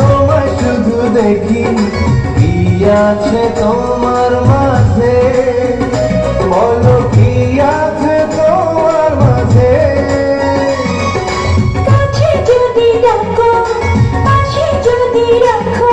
তোমার শুধু দেখি, কি আছে তোমার মাঝে? বলো, কি আছে তোমার মাঝে? কাছে যদি রাখো পাশে যদি রাখো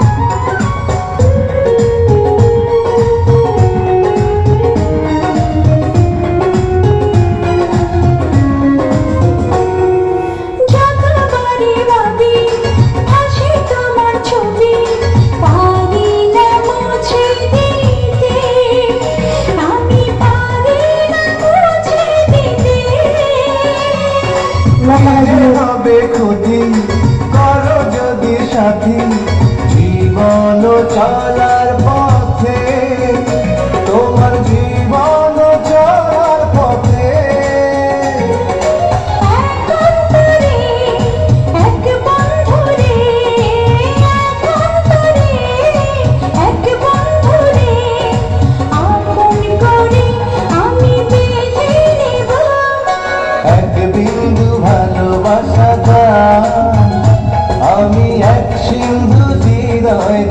সাথী জীবন চলার 하나 하나